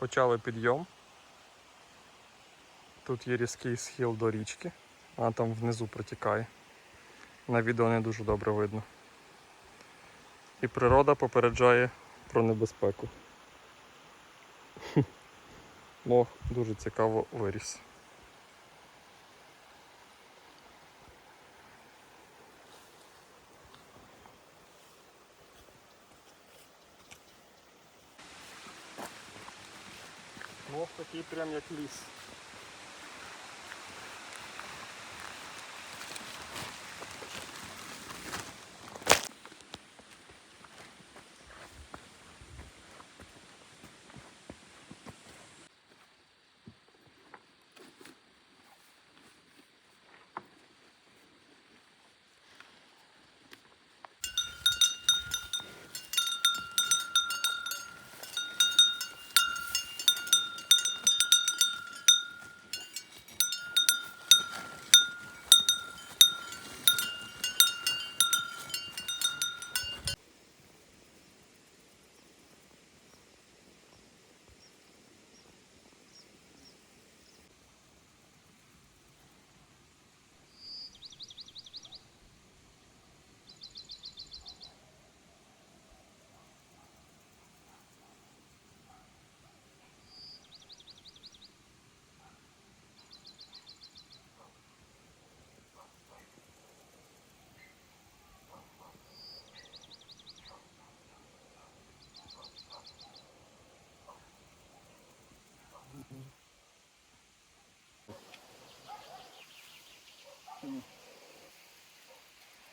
Почали підйом. Тут є різкий схил до річки, а там внизу протікає. На відео не дуже добре видно. І природа попереджає про небезпеку. Лох дуже цікаво виріс. Лох такий прям як ліс.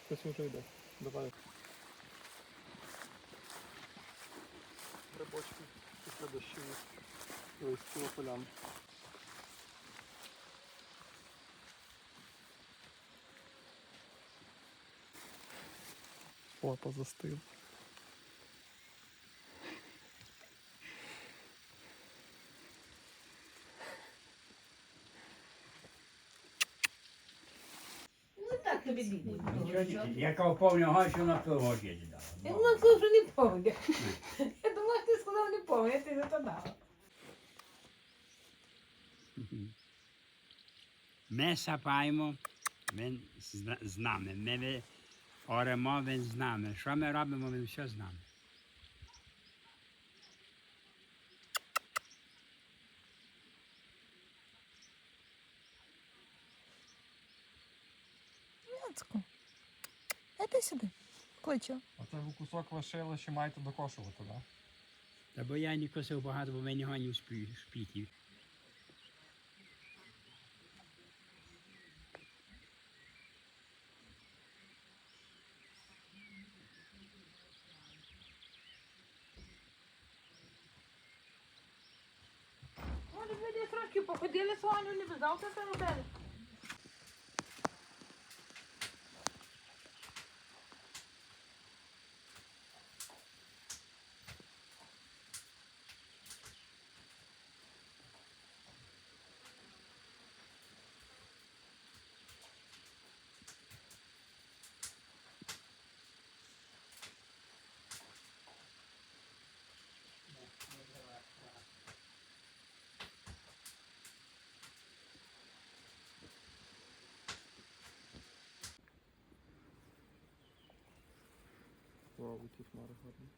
Хтось вже йде. Давай. Грибочки після дощу. Ось ціло полян. Лапа застив. Ну так тобі бідно. Яка повного, що на пиво Я дала. думала, що не повня. Я думала, ти сказав не повня, я тобі то дала. Ми сапаємо, він зна- з нами. Ми ви- оремо, він з нами. Що ми робимо, він все з нами. Яцку. Іди сюди. Кличу. Оце ви кусок лишили, ще маєте докошувати, так? Та бо я не косив багато, бо ми не гонів шпітів. Може, ми десь трошки походили не завтра це робили. Вау, ті хмари гарні.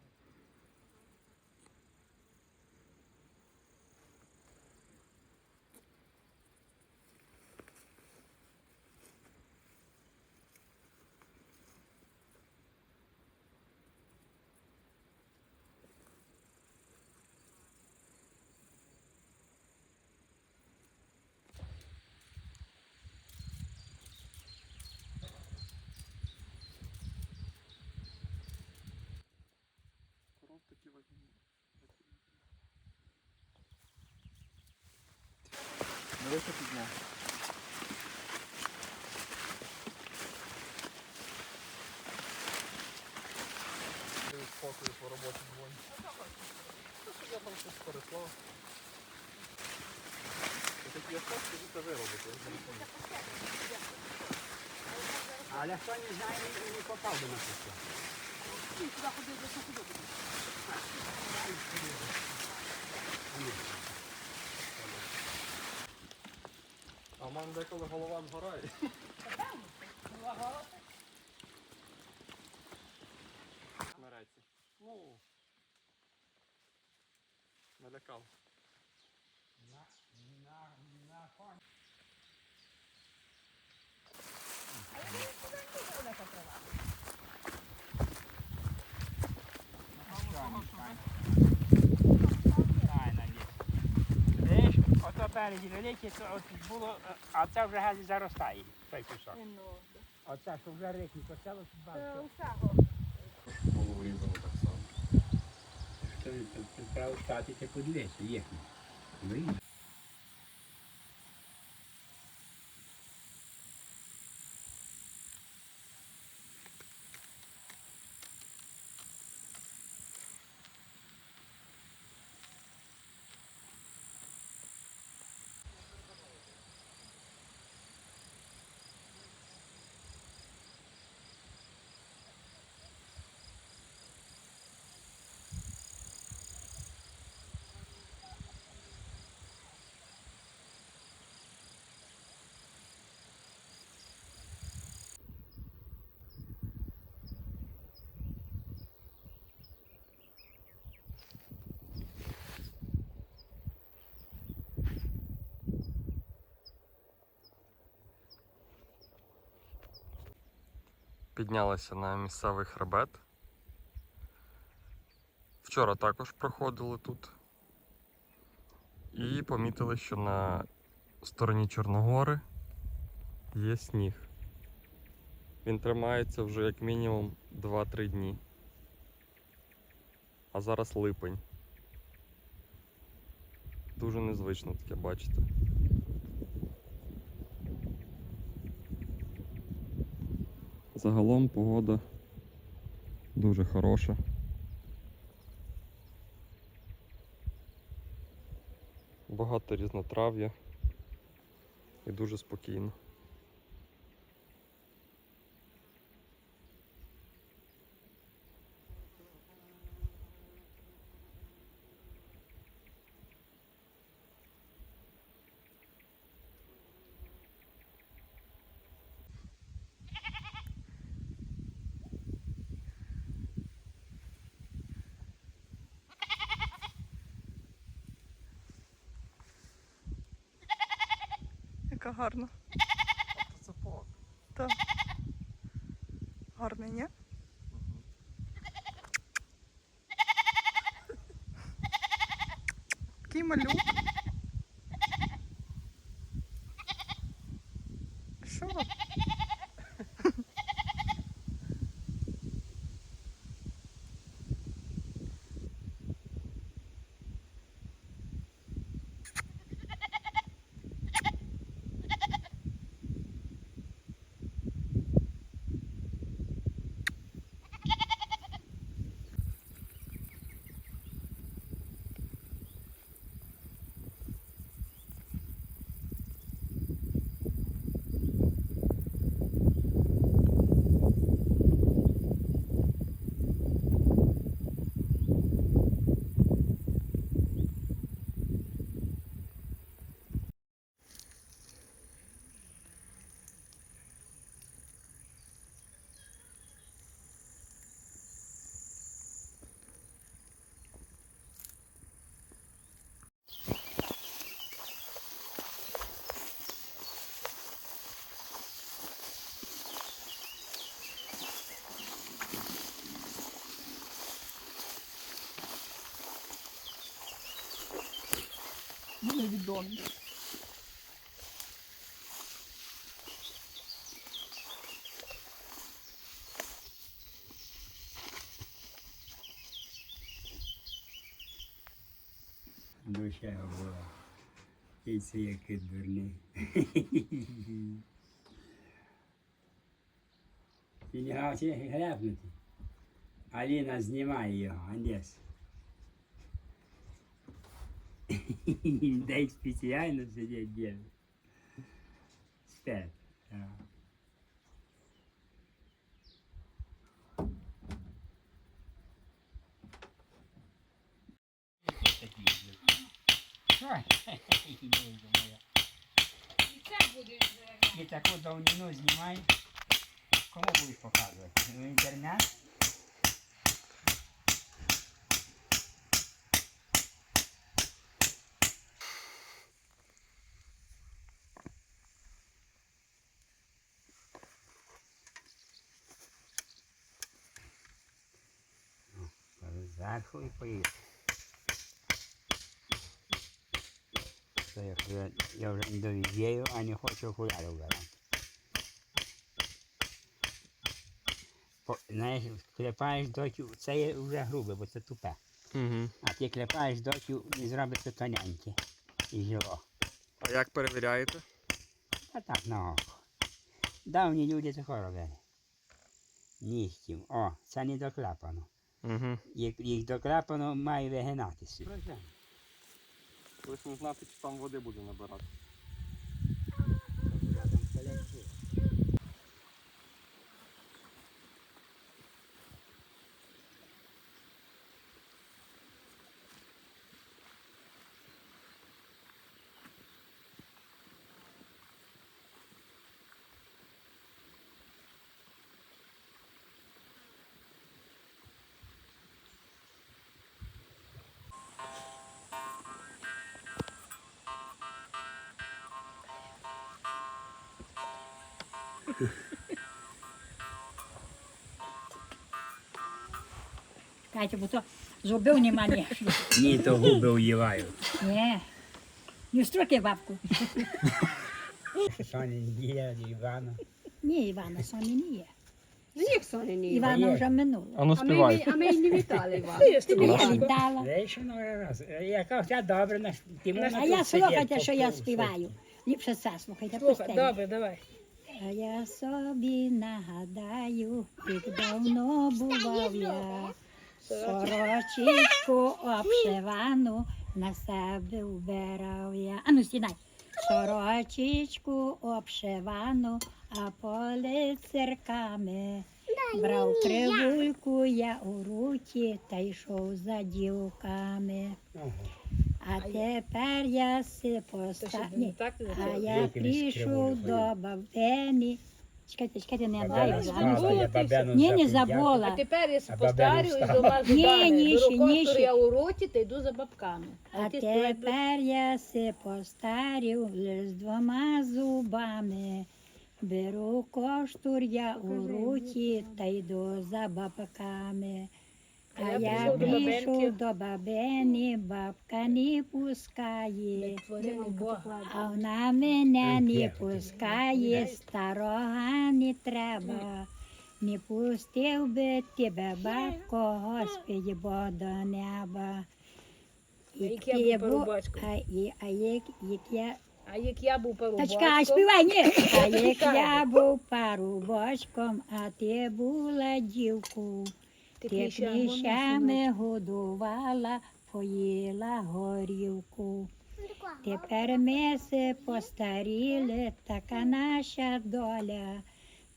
Велика підняв. Спокою по роботі дзвоню. Я там щось переслав. Такі що ви робите. Але хто не знає, не, попав до нас. ще. А в мене деколи голова згорає. Смереться. Ну. Налякав. Видиш, ото великі, то от було, е, а це вже геть заростає, цей кусок. Оце, що вже рихні, то це ось бачу. Було різали так само. Треба стати, ти подивися, їхні. Видиш? Піднялися на місцевий хребет. Вчора також проходили тут. І помітили, що на стороні Чорногори є сніг. Він тримається вже як мінімум 2-3 дні. А зараз липень. Дуже незвично таке бачите. Загалом погода дуже хороша. Багато різнотрав'я і дуже спокійно. Яка гарна. Цепок. Так. Гарний, ні? Такий малюк. Що? Невідомі. Душа була. І це який дурний. Він хоче гребнути. Аліна знімає його, Одес. Діти. Спять. Так. Такі. Ой, Боже моя. І таку давнину знімай. Кому будеш показувати? В інтернет? Зверху і поїхав. Це я вже, я вже не довідєю, а не хочу окуляри вбирати. Знаєш, клепаєш дотю, це є вже грубе, бо це тупе. Угу. А ти клепаєш дотю і зробиться тоненьке. І жило. А як перевіряєте? А так на око. Давні люди такого робили. Нігтів. О, це не доклепано. Угу. Як їх докрапано, має вигинатися. Колись не знати, чи там води буде набирати. Катя, бо то зубів нема ні. Ні, то губи уївають. Ні. Не строки бабку. Соня є, Івана. Ні, Івана, самі не є. Як Соня не Івана є. вже минуло. А ну ми, співай. а ми й не вітали вас. Я віддала. Вийшов на раз. Я кажу, я добре, ти можна А я слухайте, що я співаю. Ліпше це слухайте Слухай, добре, давай. А я собі нагадаю, як давно бував я. Сорочечку обшивану на себе вбирав я. Ану, стінай. Сорочечку обшивану, а поле цирками. Брав кривульку я у руки та йшов за дівками. А тепер я си. Так, А я прийшов до бабені. Чекайте, чекайте, не ти бабяну Ні, не забула. А тепер я постарю і до вас Ні, ніще, До ніще. рукостуру я у роті та йду за бабками. А співай тепер я си постарів з двома зубами. Беру коштур я у руки та йду за бабками. А А я прийшов до бабені, бабка не пускає. А вона мене не пускає, старога не треба. Не пустив би тебе, бабко, Господь Бог до неба. Як я був ти парубочком? а, і- а як, як я... А як я був парубочком, чекай, співай, ні. А як я був парубочком, а ти була дівку. Ти Ти кліщами кліщами годувала, поїла горівку. Тепер ми се постаріли, така наша доля.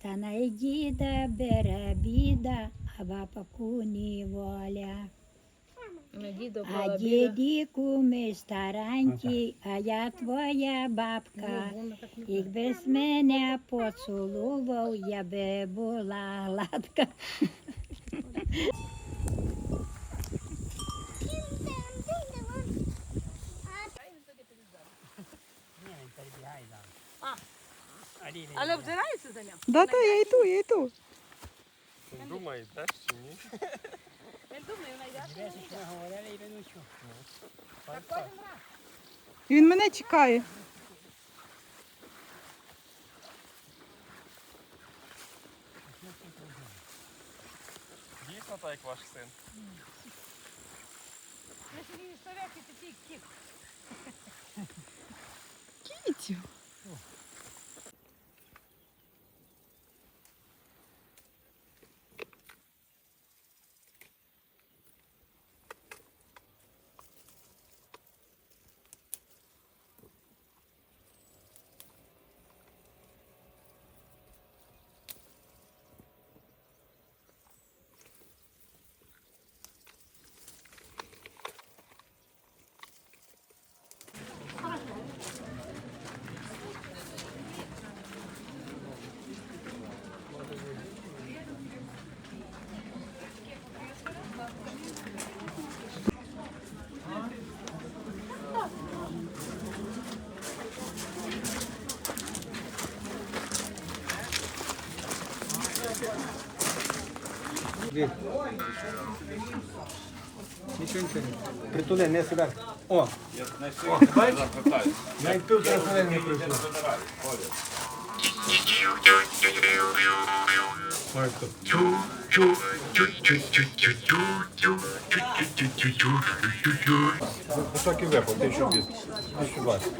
Та най діда бере біда, а бабаку ні воля. А дідіку ми старенькі, а я твоя бабка. Ну, Якби з мене поцілував, я би була гладка. Але обзирається за ним? Да, та я йду, я йду. Він думає, йдеш чи ні? Він думає, вона йде. Винучу. Він мене чекає. Дійсно так, як ваш син. Кітю. Нічого, нічого. Притули, не сюди. О! Бачиш? Тут на хвилину не прийшов. Високий випав, 1200. 1220.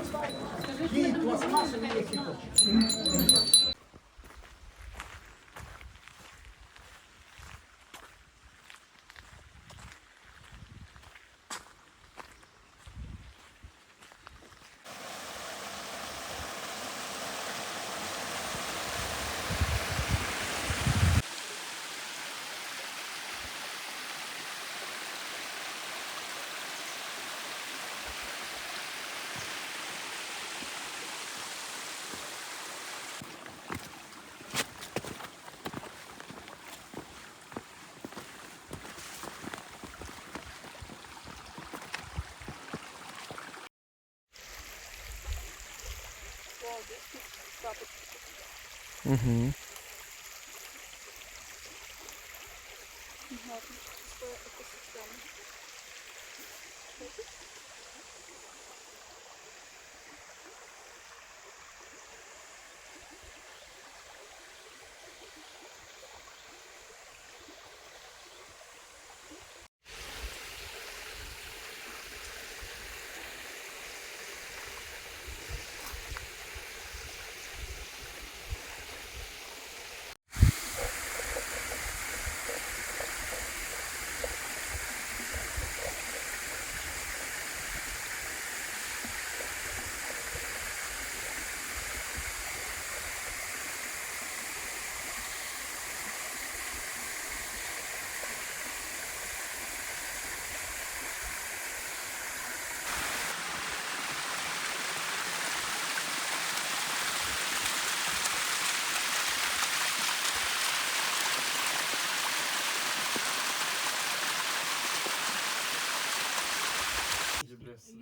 Угу.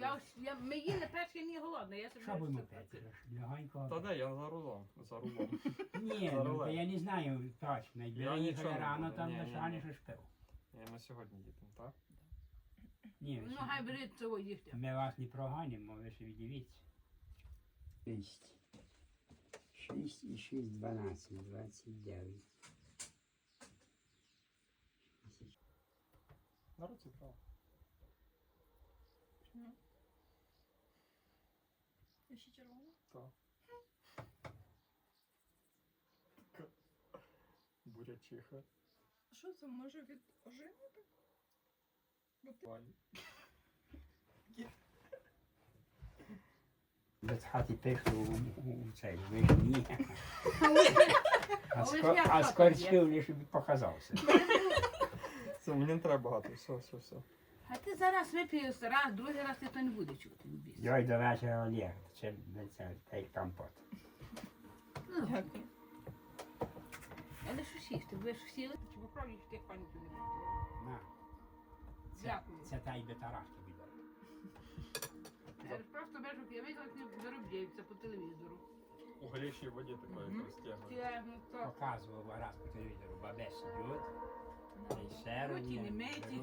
Я, ось- я, ми їли перше, я не голодна. Я собі Що будемо ось- пити? Легонько. Та де, я за рулом. За рулом. Ні, ну, та я не знаю точно. Я я нічого їхали не рано, буду. там Ні, ні, лишали ні. що пив. Ні, ми сьогодні їдемо, так? Ні, Ну, хай беріть цього їхте. ми вас не проганимо, ви собі дивіться. 6. 6 і 6, 12, 29. На руці право. Ще червоно. Так. Бурячиха. Що це може від ожини? Валі. Без хати пишу у, у, у цей вишні. А, скорчив лише показався. Це мені не треба багато, все, все, все. А ти зараз вип'єш раз, другий раз ти то не буде чути. Йой до вечора Олег, це, це, це компот. Ну, Але що сісти, ви ж сіли? Чи попробуй, що ти пані не. На. Це, Дякую. це та й бетараш тобі дав. Я ж просто бежу, я видела, як вони заробляються по телевізору. У гарячій воді такої Мгм. розтягує. Я, ну, то, Показував раз по телевізору, бабе та й серу. Руті не миті.